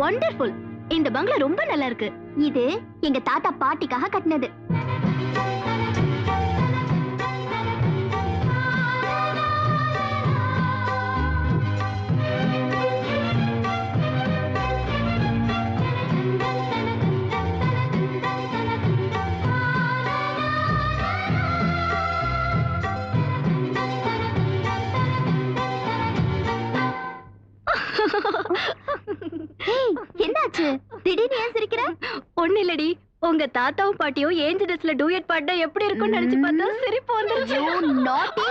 Wonderful இந்த பங்களா ரொம்ப நல்லா இருக்கு. இது எங்க தாத்தா பாட்டிக்காக கட்டினது. திடீர்னு ஏன் சிரிக்கிற ஒண்ணு இல்லடி உங்க தாத்தாவும் பாட்டியும் ஏஞ்சு ட்ரெஸ்ல டூயட் பாட்டா எப்படி இருக்கும்னு நினைச்சு பார்த்தா சிரிப்பு வந்துருச்சு நாட்டி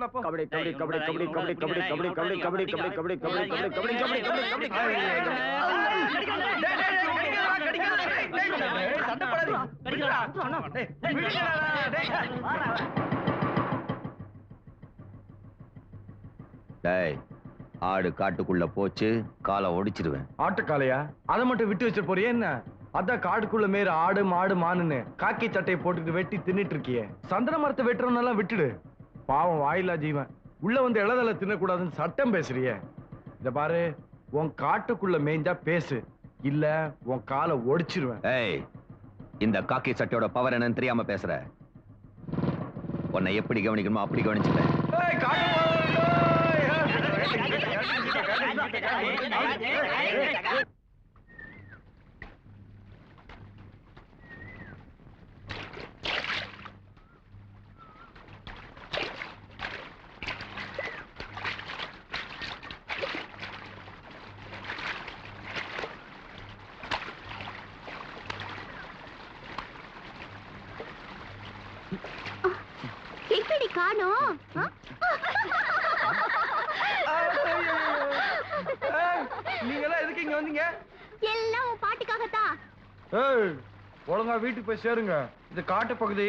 கபடி கபடி கபடி கபடி கபடி கபடி கபடி கபடி கபடி கபடி கபடி கபடி கபடி கபடி கபடி கபடி கபடி டேய் ஆடு காட்டுக்குள்ள போச்சு காலை ஒடிச்சிருவேன் ஆட்டுக்காலையா அதை மட்டும் விட்டு வச்சு போறியே என்ன அதான் காடுக்குள்ள மேற ஆடு மாடு மானுன்னு காக்கி சட்டையை போட்டுட்டு வெட்டி தின்னுட்டு இருக்கியே சந்தன மரத்தை வெட்டுறவனெல்லாம் விட்டுடு பாவம் வாயில்லா ஜீவன் உள்ள வந்து இளதல தின்னக்கூடாதுன்னு சட்டம் பேசுறியே இந்த பாரு உன் காட்டுக்குள்ள மேய்ஞ்சா பேசு இல்ல உன் காலை ஒடிச்சிருவேன் ஏய் இந்த காக்கி சட்டையோட பவர் என்னன்னு தெரியாம பேசுற உன்னை எப்படி கவனிக்கணுமோ அப்படி கவனிச்சுட்டேன் ஏய், காட்டு எங்கடி காணோம்? நீங்க எல்லாம் எதுக்கு இங்க வந்தீங்க? எல்லாம் உன் பாட்டிக்காகத்தான். ஏய் ஒழுங்கா வீட்டுக்கு போய் சேருங்க. இது காட்டு பகுதி.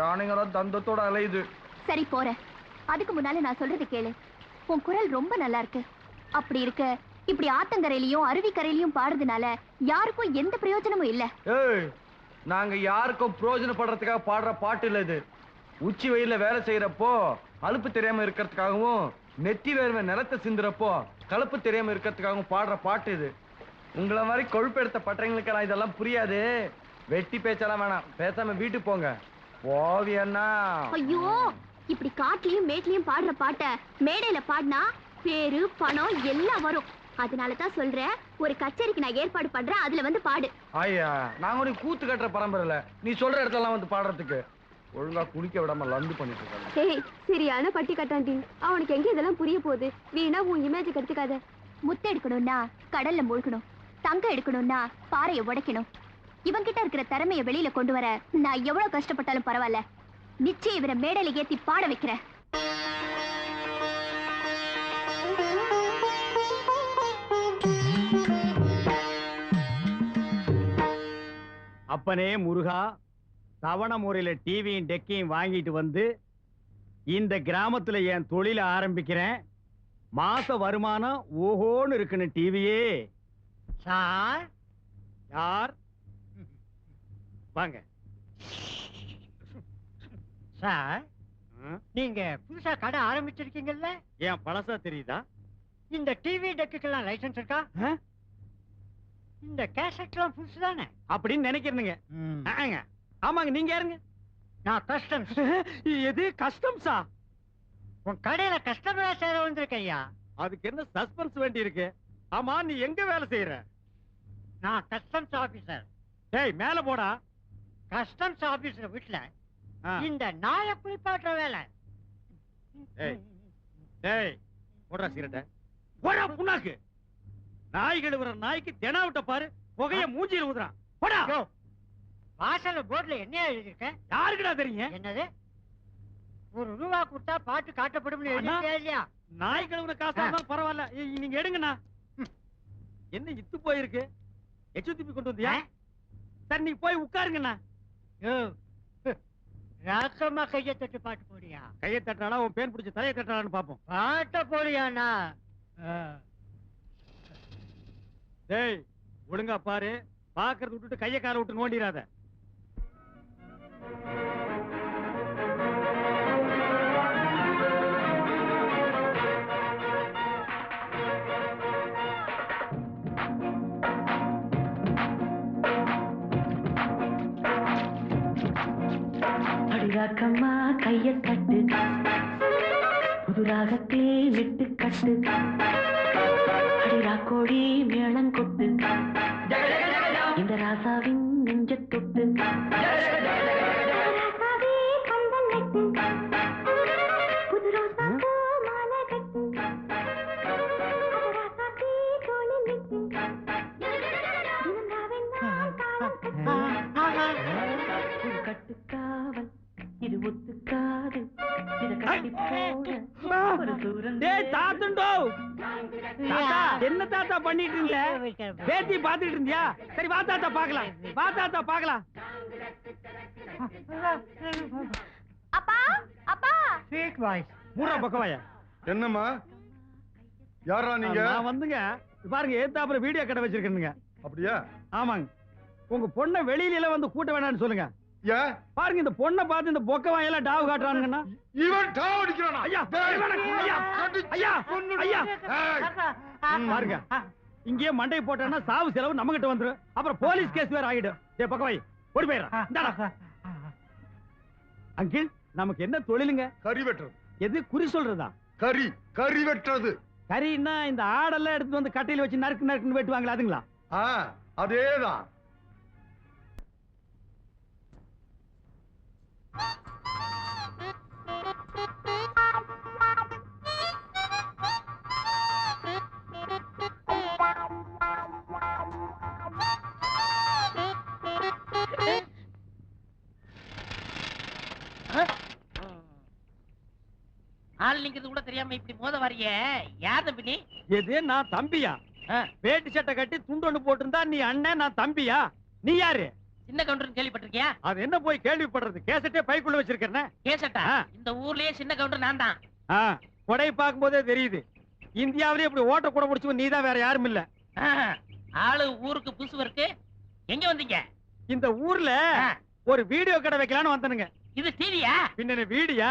யானைங்கெல்லாம் தந்தத்தோட அலையுது. சரி போறேன். அதுக்கு முன்னால நான் சொல்றது கேளு. உன் குரல் ரொம்ப நல்லா இருக்கு அப்படி இருக்க இப்படி ஆத்தங்கரையிலயும் அருவிக்கரையிலயும் பாடுறதுனால யாருக்கும் எந்த பிரயோஜனமும் இல்ல. ஏய் நாங்க யாருக்கும் பிரயோஜனப்படுறதுக்காக பாடுற பாட்டு இல்ல இது. உச்சி வெயில்ல வேலை செய்யறப்போ அலுப்பு தெரியாம இருக்கிறதுக்காகவும் நெத்தி வேர்வை நிலத்தை சிந்துறப்போ கலப்பு தெரியாம இருக்கிறதுக்காகவும் பாடுற பாட்டு இது. உங்களை மாதிரி கொழுப்பெடுத்த பட்டறைங்களுக்கெல்லாம் இதெல்லாம் புரியாது. வெட்டி பேச்செல்லாம் வேணாம். பேசாம வீட்டுக்கு போங்க. போவியன்னா ஐயோ இப்படி காட்டுலயும் மேட்லயும் பாடுற பாட்ட மேடையில பாடினா பேரு பணம் எல்லாம் வரும். அதனால தான் சொல்றேன் ஒரு கச்சேரிக்கு நான் ஏற்பாடு பண்றேன் அதுல வந்து பாடு. ஐயா நாங்க ஒரு கூத்து கட்டுற பரம்பரை இல்ல நீ சொல்ற இடத்துல வந்து பாடுறதுக்கு. ஒழுங்கா குளிக்க விடாம லந்து பண்ணிட்டு இருக்காங்க. ஏய் சரியான பட்டி கட்டாண்டி அவனுக்கு எங்க இதெல்லாம் புரிய போகுது? வீணா உன் இமேஜ் கெடுத்துக்காத. முத்து எடுக்கணும்னா கடல்ல மூழ்கணும். தங்கம் எடுக்கணும்னா பாறையை உடைக்கணும். இவன் கிட்ட இருக்கிற திறமைய வெளியில கொண்டு வர நான் எவ்வளவு கஷ்டப்பட்டாலும் பரவாயில்ல. நிச்சயம் இவரை மேடையில ஏத்தி பாட வைக்கிறேன். அப்பனே முருகா தவண முறையில டிவியும் டெக்கையும் வாங்கிட்டு வந்து இந்த கிராமத்துல என் தொழில ஆரம்பிக்கிறேன். மாச வருமானம் ஓஹோன்னு இருக்குன்னு டிவியே. சார்? யார்? வாங்க. சார் நீங்க புதுசா கடை ஆரம்பிச்சிருக்கீங்கல்ல? ஏன் பழசா தெரியுதா? இந்த டிவி டெக்குக்கெல்லாம் லைசென்ஸ் இருக்கா? இந்த கேசட்லாம் புதுசு தானே அப்படின்னு நினைக்கிறேனுங்க. ஆங்க. ஆமாங்க நீங்க யாருங்க? நான் கஸ்டம்ஸ் எது கஸ்டம்ஸா உன் கடையில கஸ்டமரா சேர வந்திருக்கேன் ஐயா. அதுக்கு என்ன சஸ்பென்ஸ் வேண்டி இருக்கு? ஆமா நீ எங்க வேலை செய்யற? நான் கஸ்டம்ஸ் ஆபீசர் டேய் மேல போடா. கஸ்டம்ஸ் ஆபீசர் வீட்டுல ஆ. இந்த நாய குளிப்பாட்டுற வேலை. ஏய். டேய் போடுறா சிகரெட்ட. போடா புண்ணாக்கு. நாய் கழுவுற நாய்க்கு தெனா விட்ட பாரு புகைய மூஞ்சில ஊதுறான். போடா. வாசல்ல போர்டுல என்ன எழுதியிருக்க? யாருக்குடா தெரியும் என்னது? ஒரு ரூபா கொடுத்தா பாட்டு காட்டப்படும். இல்லையா? நாய் கழுவுற காசா இருந்தாலும் பரவாயில்ல. நீங்க எடுங்கண்ணா. என்ன இத்து போயிருக்கு? எச்சு துப்பி கொண்டு வந்தியா? சரி நீ போய் உட்காருங்கண்ணா. ராக்கம்மா கையை தட்டு பாட்டு போடியா கையை தட்டினாடா உன் பேன் பிடிச்ச தலையை தட்டினான்னு பாப்போம். பாட்ட போடியாண்ணா டேய் ஒழுங்கா பாரு. பாக்குறது விட்டுட்டு கைய கால விட்டு நோண்டிராத அடிராக்கம்மா கைய தட்டு. புதுராகத்தில் விட்டு கட்டு. கோடி மேளம் கொட்டு. இந்த ராசாவின் நெஞ்ச தொட்டு. தாத்தா பண்ணிட்டு இருந்த பேத்தி பாத்துட்டு இருந்தியா சரி வா தாத்தா பாக்கலாம் வா தாத்தா பாக்கலாம் அப்பா அப்பா. ஸ்வீட் வாய்ஸ் மூணா பக்கவாய. என்னம்மா? யாரா நீங்க? நான் வந்துங்க. பாருங்க ஏத்தாப்புல வீடியோ கடை வச்சிருக்கேனுங்க. அப்படியா? ஆமாங்க. உங்க பொண்ணை வெளியில எல்லாம் வந்து கூட்ட வேணாம்னு சொல்லுங்க. பாருங்க இந்த பொண்ணை பார்த்து இந்த பொக்க வாயெல்லாம் டாவு காட்டுறானுங்கன்னா. இவன் டாவ் அடிக்கிறானா? ஐயா, ஐயா, ஐயா. ஐயா. பாருங்க. இங்கேயே மண்டையை போட்டான்னா சாவு செலவு நம்ம கிட்ட வந்துரும். அப்புறம் போலீஸ் கேஸ் வேற ஆகிடும். டேய் பக்கவாய் ஓடி போயிடுறா. இந்தாடா. அங்கிள் நமக்கு என்ன தொழிலுங்க? கறி வெட்டுறது. எது குறி சொல்றதா? கறி கறி வெட்டுறது. கறின்னா இந்த ஆடெல்லாம் எடுத்து வந்து கட்டையில வச்சு நறுக்கு நறுக்குன்னு வெட்டுவாங்களா அதுங்களா? ஆ அதேதான். ஆள் நிக்கிறது கூட தெரியாம இப்படி மோத வரிய யார் தம்பி நீ எது? நான் தம்பியா? வேட்டி சட்டை கட்டி துண்டு ஒண்ணு போட்டிருந்தா நீ அண்ணன் நான் தம்பியா? நீ யாரு? சின்ன கவுண்டர்னு கேள்விப்பட்டிருக்கியா? அது என்ன போய் கேள்விப்படுறது? கேசட்டே பைக்குள்ள வச்சிருக்கேன் கேசட்டா. இந்த ஊர்லயே சின்ன கவுண்டர் நான் தான். கொடை பார்க்கும் போதே தெரியுது. இந்தியாவிலே இப்படி ஓட்ட கூட முடிச்சு நீ தான் வேற யாரும் இல்ல. ஆளு ஊருக்கு புதுசு இருக்கு. எங்க வந்தீங்க? இந்த ஊர்ல. ஒரு வீடியோ கடை வைக்கலாம்னு வந்தனுங்க. இது டிவியா பின்ன வீடியா?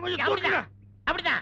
கொஞ்சம் அப்படிதான்.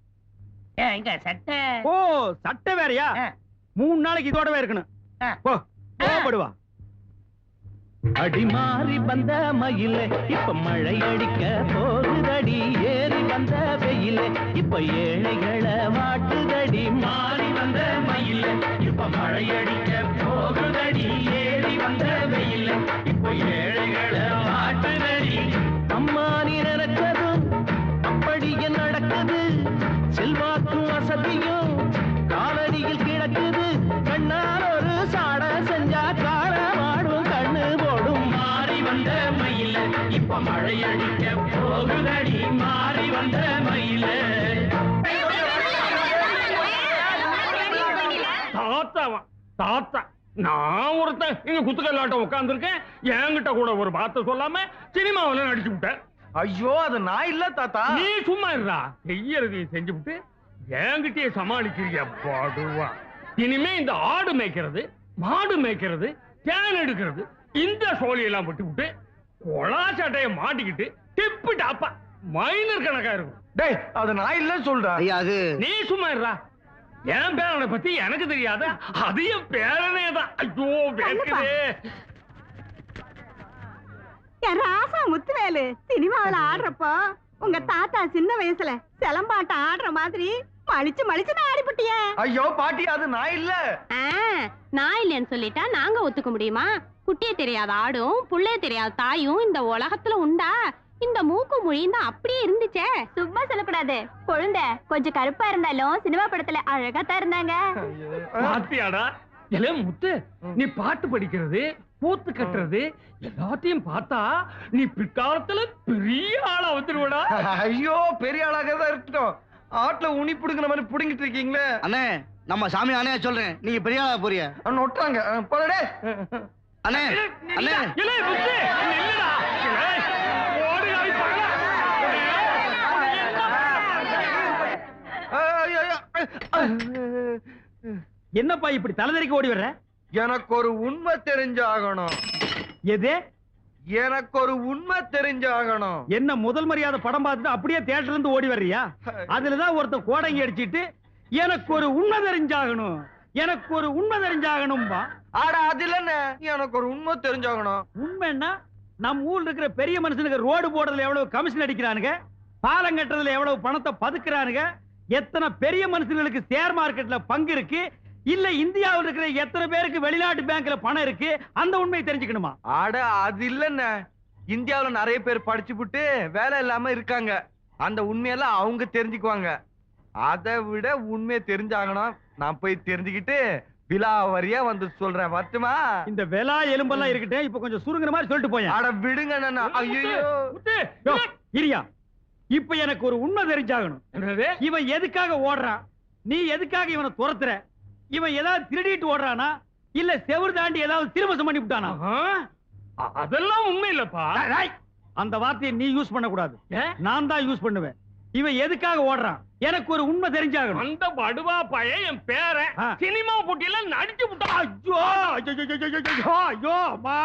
இங்க சட்டை. ஓ சட்டை வேறயா. மூணு நாளைக்கு இதோடவே இருக்கணும். போ கோபடுவா அடி மாறி வந்த மயில இப்ப மழை அடிக்க போகுதடி. ஏறி வந்த வெயில இப்ப ஏழைகளை வாட்டுதடி. மாறி வந்த மயில இப்ப மழை அடிக்க போகுதடி. ஏறி வந்த வெயில இப்ப ஏழைகளை வசதியும் காலடியில் கிடக்குது. கண்ணால் ஒரு சாட செஞ்சா காண மாடும் கண்ணு போடும். மாறி வந்த மயில இப்ப மழை அடிக்க போகுதடி. மாறி வந்த மயில. தாத்தாவா தாத்தா. நான் ஒருத்தன். இங்க குத்துக்கல்லாட்டம் உட்கார்ந்துருக்கேன் என்கிட்ட கூட ஒரு வார்த்தை சொல்லாம சினிமாவில் நடிச்சு விட்டேன். ஐயோ அது நான் இல்ல தாத்தா. நீ சும்மா இருடா. செய்யறதையும் செஞ்சு விட்டு என்கிட்டயே சமாளிக்கிறீங்க படுவா? இனிமே இந்த ஆடு மேய்க்கிறது மாடு மேய்க்கிறது தேன் எடுக்கிறது இந்த சோழியெல்லாம் விட்டு விட்டு கொலா சட்டைய மாட்டிக்கிட்டு டிப்பு டாப்பா. மைனர் கணக்கா இருக்கும். டேய் அது நான் இல்ல சொல்றேன் அது நீ சும்மா இருடா. என் பேரனை பத்தி எனக்கு தெரியாத? அது என் பேரனே தான். ஐயோ வேக்குதே என் ராசா முத்துவேலு சினிமாவுல ஆடுறப்போ உங்க தாத்தா சின்ன வயசுல சிலம்பாட்டம் ஆடுற மாதிரி மலிச்சு நான் ஆடிப்புட்டிய. ஐயோ பாட்டி அது நான் இல்ல. நான் இல்லைன்னு சொல்லிட்டா நாங்க ஒத்துக்க முடியுமா? குட்டிய தெரியாத ஆடும் புள்ளைய தெரியாத தாயும் இந்த உலகத்துல உண்டா? இந்த மூக்கு மொழியும் தான் அப்படியே இருந்துச்சே. சும்மா சொல்லக்கூடாது. குழந்தை கொஞ்சம் கருப்பா இருந்தாலும் சினிமா படத்துல அழகா தான் இருந்தாங்க. பாத்தியாடா இல்ல முத்து நீ பாட்டு படிக்கிறது பூத்து கட்டுறது எல்லாத்தையும் பார்த்தா நீ பிற்காலத்துல பெரிய ஆளா வந்துருவடா. ஐயோ பெரிய ஆளாக தான் இருக்கட்டும். ஆட்டுல உனி புடுங்கிற மாதிரி புடுங்கிட்டு இருக்கீங்களே? அண்ணே நம்ம சாமி அண்ணே சொல்றேன். நீங்க பெரிய ஆளா போறிய நொட்டாங்க போடே அண்ணே அண்ணே. இல்ல ஓடி பாருடா. என்னப்பா இப்படி தலைதறிக்க ஓடி வர்ற? எனக்கு ஒரு உண்மை தெரிஞ்சாகணும். எது? எனக்கு ஒரு உண்மை தெரிஞ்சாகணும். என்ன முதல் மரியாதை படம் பார்த்துட்டு அப்படியே தியேட்டர்ல இருந்து ஓடி வர்றியா? அதுலதான் ஒருத்தன் கோடங்கி அடிச்சிட்டு எனக்கு ஒரு உண்மை தெரிஞ்சாகணும். எனக்கு ஒரு உண்மை தெரிஞ்சாகணும்பா. ஆடா அது இல்லன்னு எனக்கு ஒரு உண்மை தெரிஞ்சாகணும். உண்மைன்னா நம்ம ஊர்ல இருக்கிற பெரிய மனுஷனுக்கு ரோடு போடுறதுல எவ்வளவு கமிஷன் அடிக்கிறானுங்க பாலம் கட்டுறதுல எவ்வளவு பணத்தை பதுக்குறானுங்க எத்தனை பெரிய மனுஷங்களுக்கு ஷேர் மார்க்கெட்ல பங்கு இருக்கு இல்ல இந்தியாவில் இருக்கிற எத்தனை பேருக்கு வெளிநாட்டு பேங்க்ல பணம் இருக்கு? அந்த உண்மையை தெரிஞ்சுக்கணுமா? ஆட அது இல்லன்னு இந்தியாவுல நிறைய பேர் படிச்சுப்புட்டு வேலை இல்லாம இருக்காங்க. அந்த உண்மையெல்லாம் அவங்க தெரிஞ்சுக்குவாங்க. அதை விட உண்மையை தெரிஞ்சாகணும் நான் போய் தெரிஞ்சுக்கிட்டு விலாவரியா வந்து சொல்றேன். வரட்டுமா? இந்த வெலா எலும்பெல்லாம் இருக்கட்டும் இப்ப கொஞ்சம் சுருங்குற மாதிரி சொல்லிட்டு போயேன். ஆட விடுங்க ஐயோ இரியா. இப்ப எனக்கு ஒரு உண்மை தெரிஞ்சாகணும். என்னது? இவன் எதுக்காக ஓடுறான்? நீ எதுக்காக இவனை துரத்துற? இவன் ஏதாவது திருடிட்டு ஓடுறானா? இல்ல செவுரு தாண்டி ஏதாவது திருமசம் பண்ணி விட்டானா? அதெல்லாம் உண்மை இல்லப்பா அந்த வார்த்தையை நீ யூஸ் பண்ண கூடாது ஏன்? நான் தான் யூஸ் பண்ணுவேன். இவன் எதுக்காக ஓடுறான்? எனக்கு ஒரு உண்மை தெரிஞ்சாகணும். அந்த படுவா பையன் என் பேரன் ஆ. சினிமா போட்டியில நடிச்சு விட்டான் ஐயோ ஐயோ, ஐயோ, அம்மா.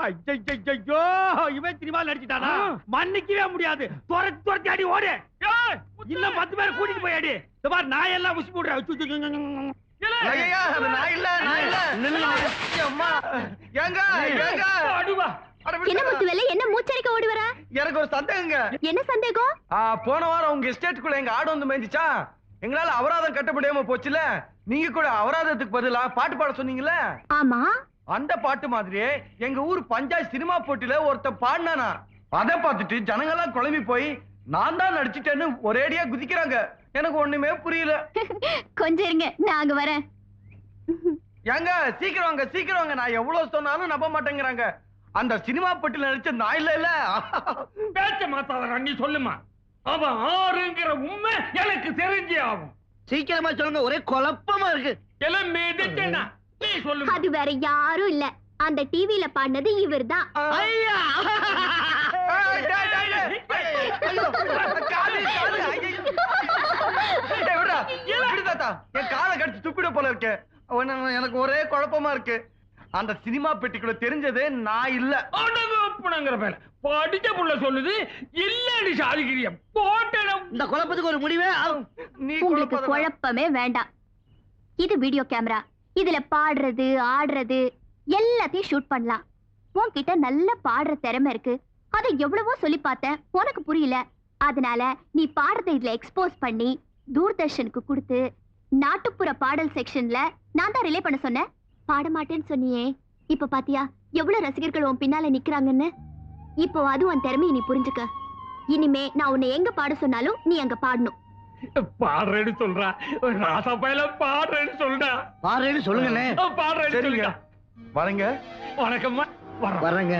ஐயோ, இவன் சினிமா நடிச்சிட்டானா? மன்னிக்கவே முடியாது. துரத்தி துரத்தி அடி ஓடு. இன்னும் பத்து பேரை கூட்டிட்டு போய் அடி இந்த மாதிரி நான் எல்லாம் உசி போடுறேன் ஐயோ, ஐயோ, ஐயோ, ஐயோ. இல்ல. ஐயா அது நான் இல்ல. நான் இல்ல அம்மா. ஏங்க ஏங்க. படுவா அட என்ன விடுங்க. முத்துவேலு என்ன மூச்சரிக்க ஓடி வர? எனக்கு ஒரு சந்தேகங்க. என்ன சந்தேகம்? போன வாரம் உங்க எஸ்டேட்டுக்குள்ள எங்க ஆடு வந்து மேய்ஞ்சிச்சா? எங்களால அபராதம் கட்ட முடியாம போச்சுல. நீங்க கூட அபராதத்துக்கு பதிலா பாட்டு பாட சொன்னீங்கல்ல? ஆமா. அந்த பாட்டு மாதிரியே எங்க ஊர் பஞ்சாயத்து சினிமா போட்டியில ஒருத்தன் பாடினானா. அதை பார்த்துட்டு ஜனங்கெல்லாம் குழம்பி போய் நான் தான் நடிச்சிட்டேன்னு ஒரேடியா குதிக்கிறாங்க. எனக்கு ஒண்ணுமே புரியல கொஞ்சம் இருங்க நான் அங்க வரேன் ஏங்க சீக்கிரம் வாங்க சீக்கிரம் வாங்க நான் எவ்வளவு சொன்னாலும் நம்ப மாட்டேங்கிறாங்க அந்த சினிமா போட்டியில நடிச்ச நான் இல்ல இல்ல பேச்ச மாத்தாத நீ சொல்லுமா அவன் ஆறுங்கிற உண்மை எனக்கு தெரிஞ்சே ஆகும் சீக்கிரமா சொல்லுங்க ஒரே குழப்பமா இருக்கு எல்லாம் மிதிச்சேனா நீ சொல்லு அது வேற யாரும் இல்ல அந்த டிவில பாடினது இவர்தான் ஐயா ஏய், டேய், டேய், டேய். ஐயோ, காலு, காலு, ஐயையோ. டேய், விட்றா. விடு தாத்தா. என் காலை கடிச்சு துப்பிட போல இருக்கு. அவன- எனக்கு ஒரே குழப்பமா இருக்கு. அந்த சினிமா பெட்டிக்குள்ள தெரிஞ்சதே நான் இல்ல. அடங்கப்புனங்கிற பேர படிச்ச புள்ள சொல்லுது சாதிக்கிறிய போட்டேன இந்த குழப்பத்துக்கு ஒரு முடிவே. நீ. குழப்பமே வேண்டாம். இது வீடியோ கேமரா இதுல பாடுறது ஆடுறது எல்லாத்தையும் ஷூட் பண்ணலாம். உன்கிட்ட நல்ல பாடுற திறமை இருக்கு. அதை எவ்வளவோ சொல்லி பார்த்தேன். உனக்கு புரியல. அதனால நீ பாடுறதை இதுல எக்ஸ்போஸ் பண்ணி தூர்தர்ஷனுக்கு கொடுத்து நாட்டுப்புற பாடல் செக்ஷன்ல நான் தான் ரிலே பண்ண சொன்னேன். பாட மாட்டேன்னு சொன்னியே. இப்ப பாத்தியா எவ்வளவு ரசிகர்கள் உன் பின்னால நிக்கிறாங்கன்னு? இப்போ அது உன் திறமையை நீ புரிஞ்சுக்க. இனிமே நான் உன்னை எங்க பாட சொன்னாலும் நீ அங்க பாடணும். பாடுறேன்னு சொல்றா. ராசா பையல பாடுறேன்னு சொல்றா. சொல்லுங்க வரேங்க. வணக்கம்மா. வர வர்றேங்க.